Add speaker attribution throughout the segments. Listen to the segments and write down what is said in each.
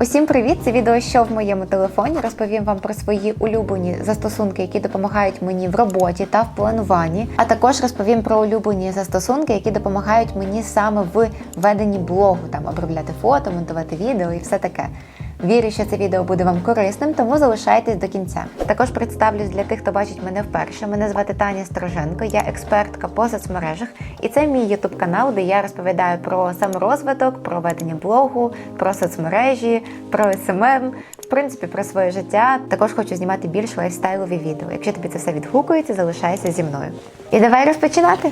Speaker 1: Усім привіт! Це відео, що в моєму телефоні. Розповім вам про свої улюблені застосунки, які допомагають мені в роботі та в плануванні. А також розповім про улюблені застосунки, які допомагають мені саме в веденні блогу, там обробляти фото, монтувати відео і все таке. Вірю, що це відео буде вам корисним, тому залишайтесь до кінця. Також представлюсь для тих, хто бачить мене вперше. Мене звати Таня Стороженко, я експертка по соцмережах, і це мій ютуб канал, де я розповідаю про саморозвиток, про ведення блогу, про соцмережі, про СММ, в принципі, про своє життя. Також хочу знімати більш лайфстайлові відео. Якщо тобі це все відгукується, залишайся зі мною. І давай розпочинати.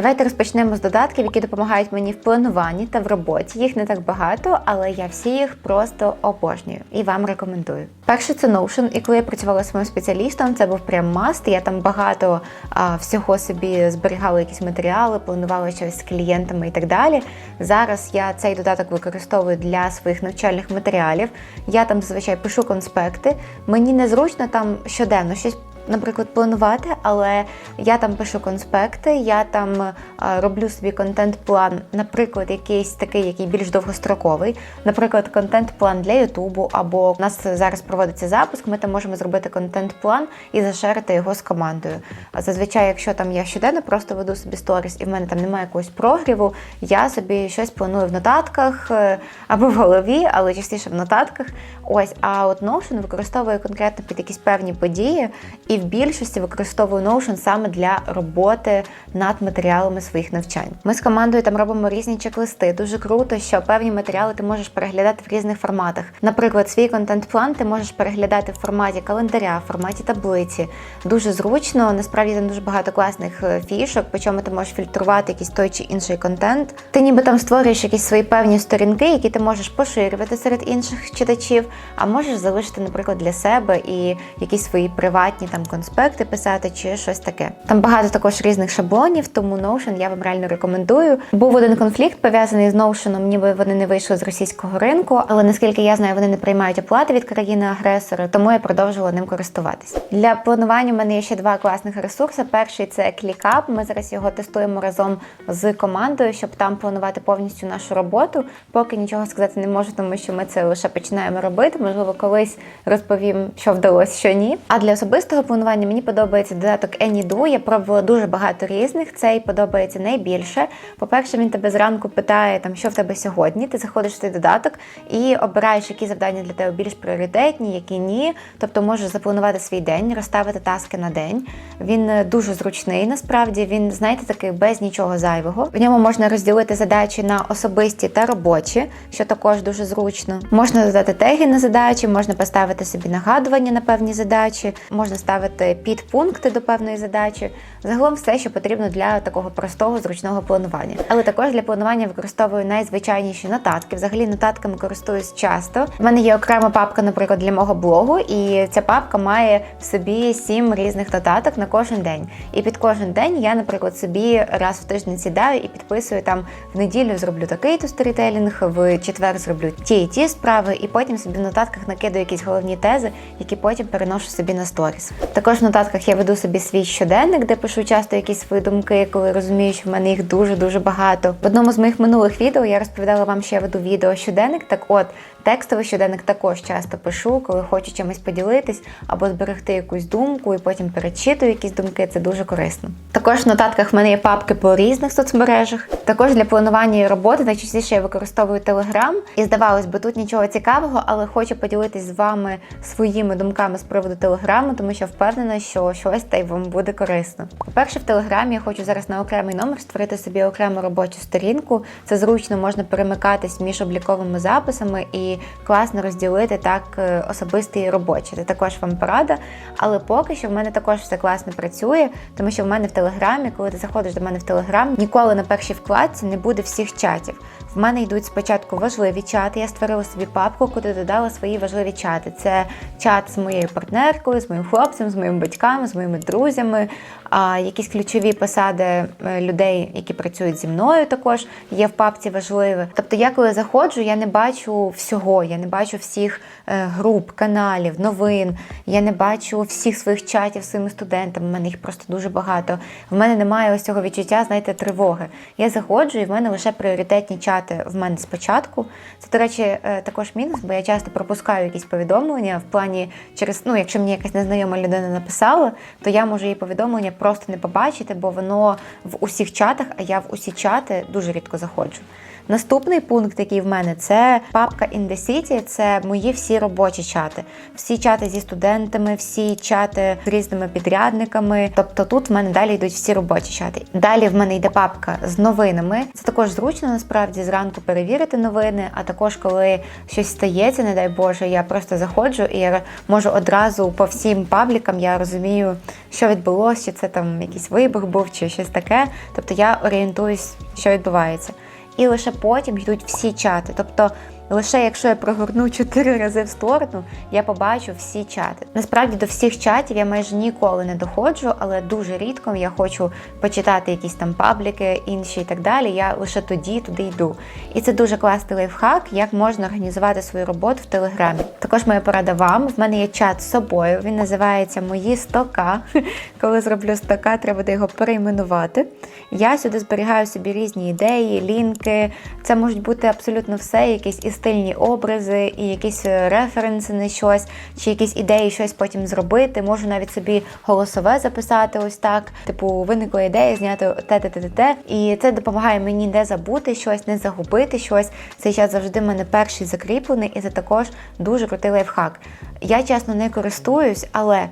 Speaker 1: Давайте розпочнемо з додатків, які допомагають мені в плануванні та в роботі. Їх не так багато, але я всі їх просто обожнюю і вам рекомендую. Перше це Notion, і коли я працювала своїм спеціалістом, це був прям маст. Я там багато а, всього собі зберігала якісь матеріали, планувала щось з клієнтами і так далі. Зараз я цей додаток використовую для своїх навчальних матеріалів. Я там зазвичай пишу конспекти. Мені незручно там щоденно щось наприклад, планувати, але я там пишу конспекти, я там е, роблю собі контент-план, наприклад, якийсь такий, який більш довгостроковий, наприклад, контент-план для Ютубу, або у нас зараз проводиться запуск, ми там можемо зробити контент-план і зашерити його з командою. Зазвичай, якщо там я щоденно просто веду собі сторіс і в мене там немає якогось прогріву, я собі щось планую в нотатках е, або в голові, але частіше в нотатках. Ось, а от Notion використовую конкретно під якісь певні події. І в більшості використовую Notion саме для роботи над матеріалами своїх навчань. Ми з командою там робимо різні чек-листи. Дуже круто, що певні матеріали ти можеш переглядати в різних форматах. Наприклад, свій контент-план ти можеш переглядати в форматі календаря, в форматі таблиці. Дуже зручно. Насправді там дуже багато класних е, фішок, по чому ти можеш фільтрувати якийсь той чи інший контент. Ти ніби там створюєш якісь свої певні сторінки, які ти можеш поширювати серед інших читачів, а можеш залишити, наприклад, для себе і якісь свої приватні там конспекти писати чи щось таке. Там багато також різних шаблонів, тому Notion я вам реально рекомендую. Був один конфлікт пов'язаний з Notion, ніби вони не вийшли з російського ринку, але наскільки я знаю, вони не приймають оплати від країни-агресора, тому я продовжувала ним користуватись. Для планування в мене є ще два класних ресурси. Перший це ClickUp. Ми зараз його тестуємо разом з командою, щоб там планувати повністю нашу роботу. Поки нічого сказати не можу, тому що ми це лише починаємо робити. Можливо, колись розповім, що вдалося, що ні. А для особистого планування мені подобається додаток AnyDo. Я пробувала дуже багато різних. Цей подобається найбільше. По-перше, він тебе зранку питає, там, що в тебе сьогодні. Ти заходиш в цей додаток і обираєш, які завдання для тебе більш пріоритетні, які ні. Тобто можеш запланувати свій день, розставити таски на день. Він е, дуже зручний, насправді. Він, знаєте, такий без нічого зайвого. В ньому можна розділити задачі на особисті та робочі, що також дуже зручно. Можна додати теги на задачі, можна поставити собі нагадування на певні задачі, можна ставити підпункти до певної задачі. Загалом все, що потрібно для такого простого зручного планування. Але також для планування використовую найзвичайніші нотатки. Взагалі нотатками користуюсь часто. У мене є окрема папка, наприклад, для мого блогу, і ця папка має в собі сім різних нотаток на кожен день. І під кожен день я, наприклад, собі раз в тиждень сідаю і підписую там в неділю зроблю такий-то сторітелінг, в четвер зроблю ті і ті справи, і потім собі в нотатках накидаю якісь головні тези, які потім переношу собі на сторіс. Також в нотатках я веду собі свій щоденник, де пишу часто якісь свої думки, коли розумію, що в мене їх дуже дуже багато. В одному з моїх минулих відео я розповідала вам, що я веду відео щоденник. Так от текстовий щоденник також часто пишу, коли хочу чимось поділитись або зберегти якусь думку і потім перечитую якісь думки. Це дуже корисно. Також в нотатках в мене є папки по різних соцмережах. Також для планування і роботи найчастіше я використовую Telegram. І здавалось би, тут нічого цікавого, але хочу поділитись з вами своїми думками з приводу Телеграму, тому що впевнена, що щось та й вам буде корисно. По-перше, в Телеграмі я хочу зараз на окремий номер створити собі окрему робочу сторінку. Це зручно можна перемикатись між обліковими записами і класно розділити так е, особисті і робочі. Це також вам порада. Але поки що в мене також все класно працює, тому що в мене в Телеграмі, коли ти заходиш до мене в Телеграм, ніколи на першій вкладці не буде всіх чатів. В мене йдуть спочатку важливі чати. Я створила собі папку, куди додала свої важливі чати. Це чат з моєю партнеркою, з моїм хлопцем, з моїми батьками, з моїми друзями, а якісь ключові посади е, людей, які працюють зі мною, також є в папці важливі. Тобто, я коли заходжу, я не бачу всього, я не бачу всіх е, груп, каналів, новин. Я не бачу всіх своїх чатів своїми студентами. У мене їх просто дуже багато. В мене немає ось цього відчуття, знаєте, тривоги. Я заходжу, і в мене лише пріоритетні чати в мене спочатку. Це, до речі, е, також мінус, бо я часто пропускаю якісь повідомлення в плані через, ну, якщо мені якась незнайома людина написала, то я можу її повідомлення просто не побачити, бо воно в усіх чатах, а я в усі чати дуже рідко заходжу. Наступний пункт, який в мене, це папка In the City, це мої всі робочі чати. Всі чати зі студентами, всі чати з різними підрядниками. Тобто тут в мене далі йдуть всі робочі чати. Далі в мене йде папка з новинами. Це також зручно насправді зранку перевірити новини, а також коли щось стається, не дай Боже, я просто заходжу і можу одразу по всім паблікам я розумію, що відбулося, чи це там якийсь вибух був, чи щось таке. Тобто я орієнтуюсь, що відбувається і лише потім йдуть всі чати. Тобто, лише якщо я прогорну чотири рази в сторону, я побачу всі чати. Насправді до всіх чатів я майже ніколи не доходжу, але дуже рідко я хочу почитати якісь там пабліки, інші і так далі. Я лише тоді туди йду. І це дуже класний лайфхак, як можна організувати свою роботу в телеграмі. Також моя порада вам. В мене є чат з собою. Він називається Мої 100к. Коли зроблю 100к, треба буде його перейменувати. Я сюди зберігаю собі різні ідеї, лінки. Це можуть бути абсолютно все, якісь і стильні образи, і якісь е, референси на щось, чи якісь ідеї щось потім зробити. Можу навіть собі голосове записати ось так. Типу, виникла ідея зняти те, те, те, те, те. І це допомагає мені не забути щось, не загубити щось. Цей час завжди в мене перший закріплений, і це також дуже крутий лайфхак. Я чесно не користуюсь, але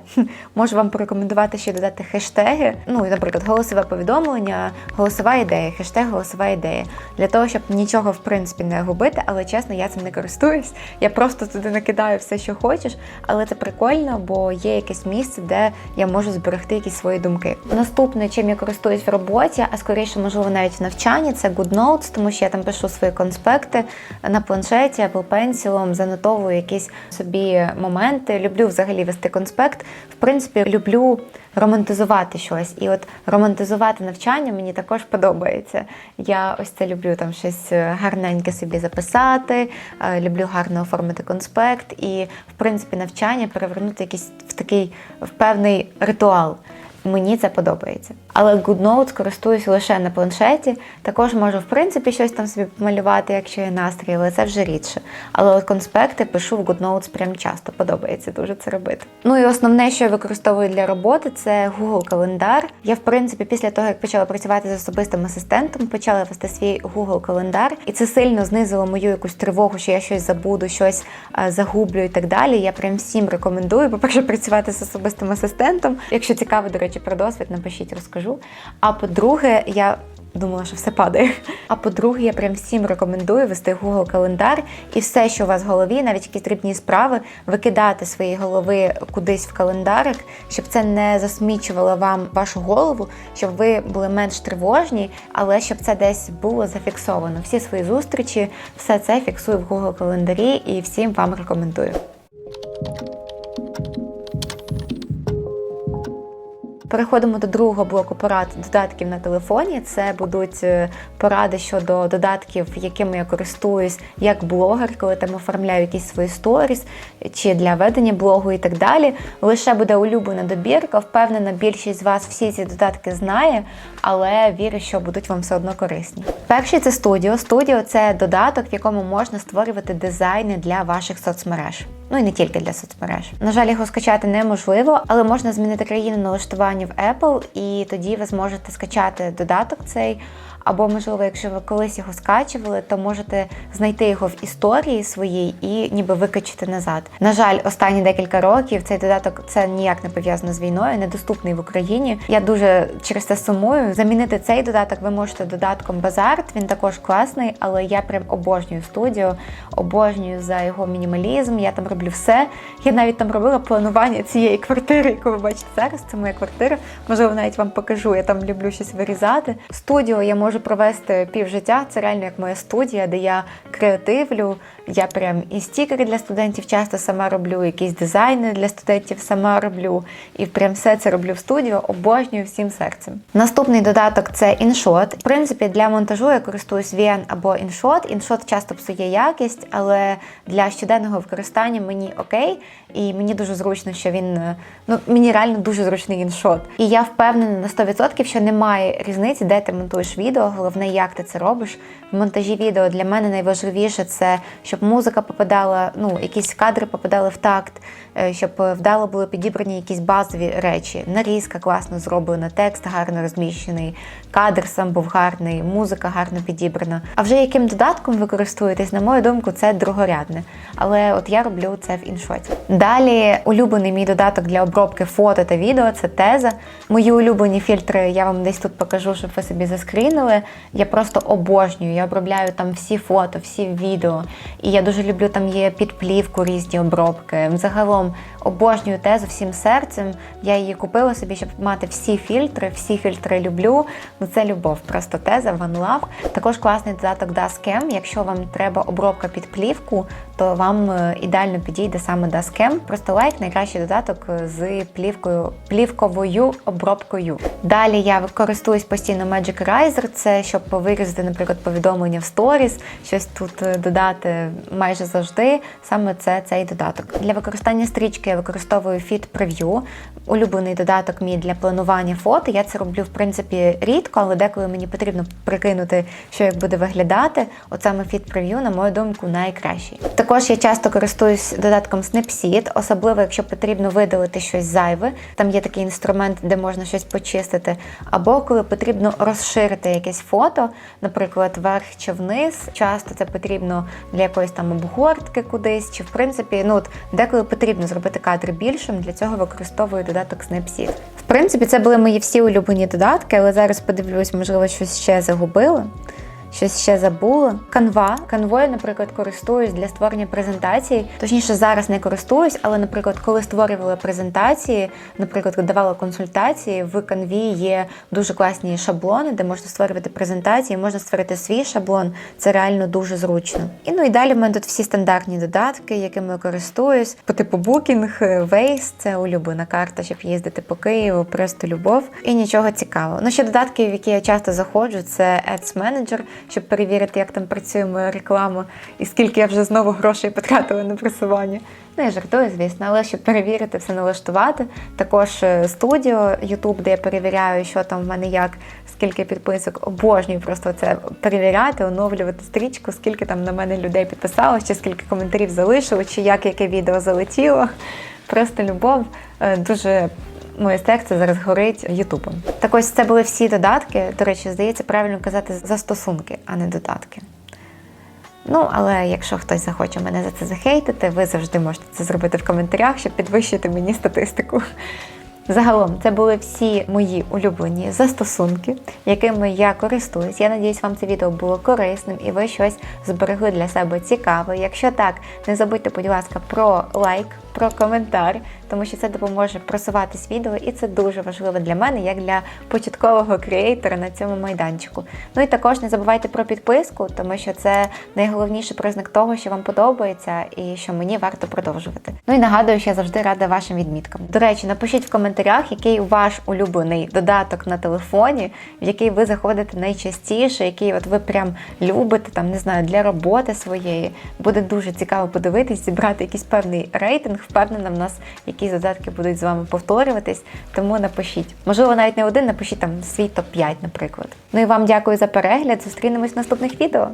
Speaker 1: можу вам порекомендувати ще додати хештеги. Ну, наприклад, голосове повідомлення, голосова ідея, хештег голосова ідея. Для того, щоб нічого в принципі не губити, але чесно, я цим не користуюсь. Я просто туди накидаю все, що хочеш, але це прикольно, бо є якесь місце, де я можу зберегти якісь свої думки. Наступне, чим я користуюсь в роботі, а скоріше, можливо, навіть в навчанні, це Good Notes, тому що я там пишу свої конспекти на планшеті або пенсілом, занотовую якісь собі моменти. Люблю взагалі вести конспект. В принципі, люблю романтизувати щось. І от романтизувати навчання мені також подобається. Я ось це люблю там щось е, гарненьке собі записати, е, люблю гарно оформити конспект і, в принципі, навчання перевернути якийсь в такий в певний ритуал. Мені це подобається. Але GoodNotes користуюсь лише на планшеті. Також можу, в принципі, щось там собі помалювати, якщо є настрій, але це вже рідше. Але от конспекти пишу в GoodNotes прям часто. Подобається дуже це робити. Ну і основне, що я використовую для роботи, це Google календар. Я, в принципі, після того, як почала працювати з особистим асистентом, почала вести свій Google календар, і це сильно знизило мою якусь тривогу, що я щось забуду, щось загублю і так далі. Я прям всім рекомендую, по-перше, працювати з особистим асистентом. Якщо цікаво, до речі, про досвід, напишіть, розкажу. А по-друге, я думала, що все падає. А по-друге, я прям всім рекомендую вести Google календар і все, що у вас в голові, навіть якісь дрібні справи, викидати з своєї голови кудись в календарик, щоб це не засмічувало вам вашу голову, щоб ви були менш тривожні, але щоб це десь було зафіксовано. Всі свої зустрічі, все це фіксую в Google календарі і всім вам рекомендую. Переходимо до другого блоку порад додатків на телефоні. Це будуть е, поради щодо додатків, якими я користуюсь як блогер, коли там оформляю якісь свої сторіс чи для ведення блогу і так далі. Лише буде улюблена добірка. Впевнена, більшість з вас всі ці додатки знає, але вірю, що будуть вам все одно корисні. Перший це студіо. Студіо це додаток, в якому можна створювати дизайни для ваших соцмереж. Ну і не тільки для соцмереж. На жаль, його скачати неможливо, але можна змінити країну налаштування в Apple, і тоді ви зможете скачати додаток цей. Або, можливо, якщо ви колись його скачували, то можете знайти його в історії своїй і ніби викачити назад. На жаль, останні декілька років цей додаток це ніяк не пов'язано з війною, недоступний в Україні. Я дуже через це сумую. Замінити цей додаток ви можете додатком Базарт. Він також класний, але я прям обожнюю студію, обожнюю за його мінімалізм. Я там роблю все. Я навіть там робила планування цієї квартири, яку ви бачите зараз. Це моя квартира. Можливо, навіть вам покажу. Я там люблю щось вирізати. Студіо я можу можу провести півжиття. Це реально як моя студія, де я креативлю. Я прям і стікери для студентів часто сама роблю, якісь дизайни для студентів сама роблю. І прям все це роблю в студію, обожнюю всім серцем. Наступний додаток це InShot. В принципі, для монтажу я користуюсь VN або InShot. InShot часто псує якість, але для щоденного використання мені окей. І мені дуже зручно, що він ну мені реально дуже зручний іншот. І я впевнена на 100%, що немає різниці, де ти монтуєш відео. Головне, як ти це робиш. В монтажі відео для мене найважливіше це щоб музика попадала, ну якісь кадри попадали в такт, щоб вдало були підібрані якісь базові речі. Нарізка класно зроблена, текст гарно розміщений, кадр сам був гарний, музика гарно підібрана. А вже яким додатком ви користуєтесь, на мою думку, це другорядне. Але от я роблю це в іншоті. Далі улюблений мій додаток для обробки фото та відео це теза. Мої улюблені фільтри я вам десь тут покажу, щоб ви собі заскрінили. Я просто обожнюю. Я обробляю там всі фото, всі відео. І я дуже люблю, там є підплівку, різні обробки. Загалом обожнюю тезу всім серцем. Я її купила собі, щоб мати всі фільтри. Всі фільтри люблю. Ну це любов. Просто теза, One Love. Також класний додаток Dashcam. Якщо вам треба обробка під плівку, то вам е, ідеально підійде саме Dashcam. Просто лайк найкращий додаток з плівкою, плівковою обробкою. Далі я користуюсь постійно Magic Riser, це щоб вирізати, наприклад, повідомлення в сторіс, щось тут е, додати майже завжди. Саме це цей додаток. Для використання стрічки я використовую Fit Preview, улюблений додаток мій для планування фото. Я це роблю в принципі рідко, але деколи мені потрібно прикинути, що як буде виглядати. От саме Fit Preview, на мою думку, найкращий. Також я часто користуюсь додатком Snapseed, особливо якщо потрібно видалити щось зайве. Там є такий інструмент, де можна щось почистити. Або коли потрібно розширити якесь фото, наприклад, вверх чи вниз. Часто це потрібно для якоїсь там обгортки кудись, чи в принципі, ну от деколи потрібно зробити кадр більшим. Для цього використовую додаток Snapseed. В принципі, це були мої всі улюблені додатки, але зараз подивлюсь, можливо, щось ще загубила щось ще забула. Канва. Канвою, наприклад, користуюсь для створення презентацій. Точніше, зараз не користуюсь, але, наприклад, коли створювала презентації, наприклад, давала консультації, в канві є дуже класні шаблони, де можна створювати презентації, можна створити свій шаблон. Це реально дуже зручно. І ну і далі в мене тут всі стандартні додатки, якими користуюсь. По типу Booking, Waze, це улюблена карта, щоб їздити по Києву, просто любов. І нічого цікавого. Ну ще додатки, в які я часто заходжу, це Ads Manager щоб перевірити, як там працює моя реклама і скільки я вже знову грошей потратила на просування. Ну, я жартую, звісно, але щоб перевірити, все налаштувати. Також студіо YouTube, де я перевіряю, що там в мене як, скільки підписок. Обожнюю просто це перевіряти, оновлювати стрічку, скільки там на мене людей підписалось, чи скільки коментарів залишило, чи як яке відео залетіло. Просто любов дуже моє серце зараз горить Ютубом. Так ось це були всі додатки. До речі, здається, правильно казати застосунки, а не додатки. Ну, але якщо хтось захоче мене за це захейтити, ви завжди можете це зробити в коментарях, щоб підвищити мені статистику. Загалом, це були всі мої улюблені застосунки, якими я користуюсь. Я надіюсь, вам це відео було корисним і ви щось зберегли для себе цікаве. Якщо так, не забудьте, будь ласка, про лайк, про коментар, тому що це допоможе просуватись відео, і це дуже важливо для мене, як для початкового креатора на цьому майданчику. Ну і також не забувайте про підписку, тому що це найголовніший признак того, що вам подобається і що мені варто продовжувати. Ну і нагадую, що я завжди рада вашим відміткам. До речі, напишіть в коментарях, який ваш улюблений додаток на телефоні, в який ви заходите найчастіше, який от ви прям любите, там не знаю, для роботи своєї. Буде дуже цікаво подивитись, зібрати якийсь певний рейтинг. Впевнена, в нас якісь додатки будуть з вами повторюватись, тому напишіть. Можливо, навіть не один, напишіть там свій топ-5, наприклад. Ну і вам дякую за перегляд. Зустрінемось в наступних відео.